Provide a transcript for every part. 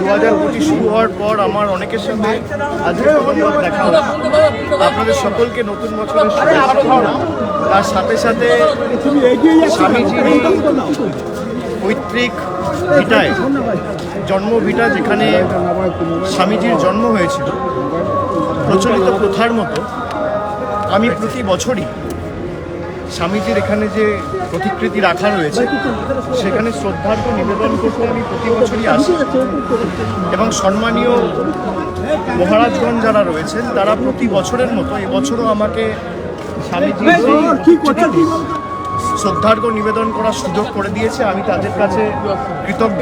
দু হাজার পঁচিশ শুরু হওয়ার পর আমার অনেকের সঙ্গে আজকে দেখা হলো। আপনাদের সকলকে নতুন বছরের শুভেচ্ছা। তার সাথে সাথে স্বামীজির পৈতৃক ভিটায় জন্ম ভিটা যেখানে স্বামীজির জন্ম হয়েছিল, প্রচলিত প্রথার মতো আমি প্রতি বছরই স্বামীজির এখানে যে প্রতিকৃতি রাখা রয়েছে সেখানে শ্রদ্ধার্ঘ নিবেদন করতে আমি প্রতি বছরই আসি। এবং সম্মানীয় মহারাজগণ যারা রয়েছেন তারা প্রতি বছরের মতো এবছরও আমাকে স্বামীজির শ্রদ্ধার্ঘ নিবেদন করার সুযোগ করে দিয়েছে আমি তাদের কাছে কৃতজ্ঞ।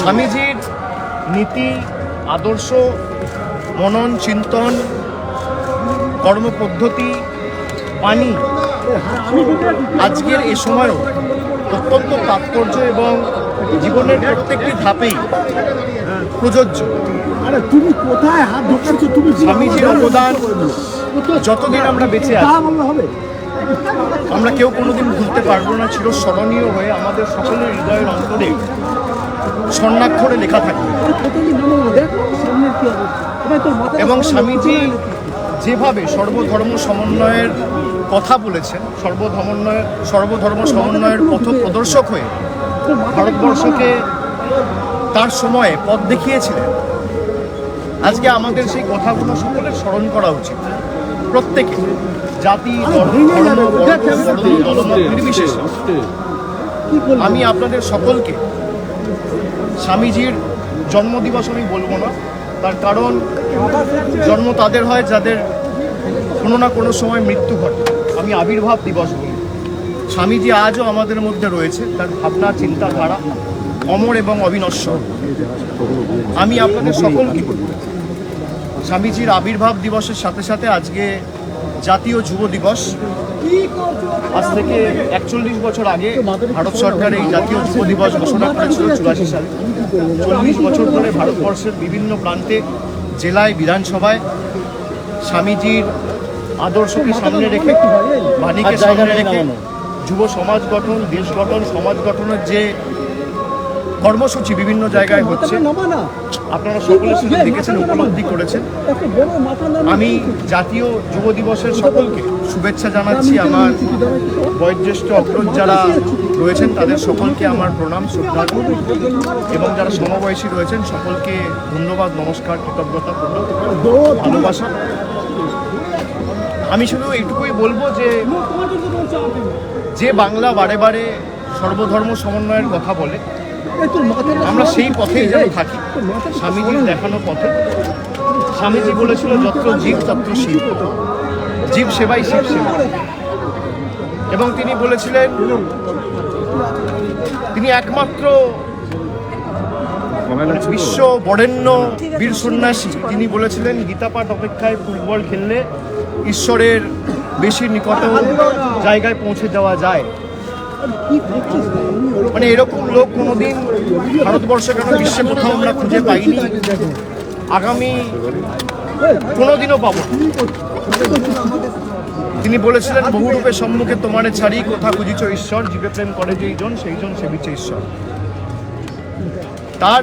স্বামীজির নীতি আদর্শ মনন চিন্তন কর্মপদ্ধতি বাণী আজকের এ সময়ও অত্যন্ত তাৎপর্য এবং জীবনের প্রত্যেকটি ধাপেই প্রযোজ্য। আরে তুমি কোথায় হাত ঢোকাচ্ছ তুমি স্বামীজির অবদান যতদিন আমরা বেঁচে আছি আমরা কেউ কোনোদিন ভুলতে পারব না ছিল স্মরণীয় হয়ে আমাদের সকলের হৃদয়ের অন্তরে স্বর্ণাক্ষরে লেখা থাকবে। কত কি নামো দেখ সামনে কি হবে এবার তোর মাথা এবং স্বামীজি যেভাবে সর্বধর্ম সমন্বয়ের কথা বলেছেন, সর্বধর্মন্বয়, সর্বধর্ম সমন্বয়ের পথ প্রদর্শক হয়ে ভারতবর্ষকে তার সময়ে পথ দেখিয়েছিলেন। আজকে আমাদের সেই কথাগুলো সকলের স্মরণ করা উচিত। প্রত্যেকে জাতি আমি আপনাদের সকলকে স্বামীজির জন্মদিবস আমি বলব না তার কারণ জন্ম তাদের হয় যাদের কোনো না কোনো সময় মৃত্যু ঘটে। আমি আবির্ভাব দিবস বলি। স্বামীজি আজও আমাদের মধ্যে রয়েছে, তার ভাবনা, চিন্তাধারা অমর এবং অবিনশ্বর। আমি আপনাদের সকলকে স্বামীজির আবির্ভাব দিবসের সাথে সাথে আজকে জাতীয় যুব দিবস। আজ থেকে একচল্লিশ বছর আগে ভারত সরকার এই জাতীয় যুব দিবস ঘোষণা করেছিল চুরাশি সালে। চল্লিশ বছর ধরে ভারতবর্ষের বিভিন্ন প্রান্তে, জেলায়, বিধানসভায় স্বামীজির আদর্শকে সামনে রেখে, বাণীকে সামনে রেখে যুব সমাজ গঠন, দেশ গঠন, সমাজ গঠনের যে কর্মসূচি বিভিন্ন জায়গায় হচ্ছে। আপনারা সকলে শুধু দেখেছেন উপলব্ধি করেছেন। আমি জাতীয় যুব দিবসের সকলকে শুভেচ্ছা জানাচ্ছি। আমার বয়োজ্যেষ্ঠ অগ্রজ যারা রয়েছেন তাদের সকলকে আমার প্রণাম শ্রদ্ধা এবং যারা সমবয়সী রয়েছেন সকলকে ধন্যবাদ নমস্কার কৃতজ্ঞতা ভালোবাসা। আমি শুধু এইটুকুই বলব যে যে বাংলা বারে বারে সর্বধর্ম সমন্বয়ের কথা বলে আমরা সেই পথেই যেন থাকি। স্বামীজির দেখানো পথে। স্বামীজি বলেছিল, যত্র জীব, তত্র শিব। জীব সেবাই শিব সেবা। এবং তিনি বলেছিলেন, তিনি একমাত্র বিশ্ব বরেণ্য বীর সন্ন্যাসী। তিনি বলেছিলেন, গীতাপাঠ অপেক্ষায় ফুটবল খেললে ঈশ্বরের বেশি নিকট জায়গায় পৌঁছে যাওয়া যায়। মানে এরকম লোক কোনোদিন ভারতবর্ষে কেন বিশ্বে কোথাও আমরা খুঁজে পাইনি? আগামী কোনোদিনও পাবো তিনি বলেছিলেন, বহুরূপে সম্মুখে তোমারে ছাড়ি কোথা খুঁজিছ ঈশ্বর? জীবে প্রেম করে যেই জন সেই জন সেবিছে ঈশ্বর। তার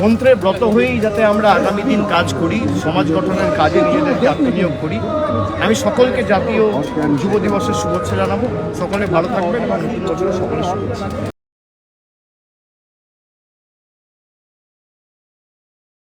মন্ত্রে ব্রত হয়েই যাতে আমরা আগামী দিন কাজ করি, সমাজ গঠনের কাজে নিজেদেরকে আত্মনিয়োগ করি। আমি সকলকে জাতীয় যুব দিবসের শুভেচ্ছা জানাব। সকলে ভালো থাকবেন এবং নতুন বছরের সকলের শুভেচ্ছা।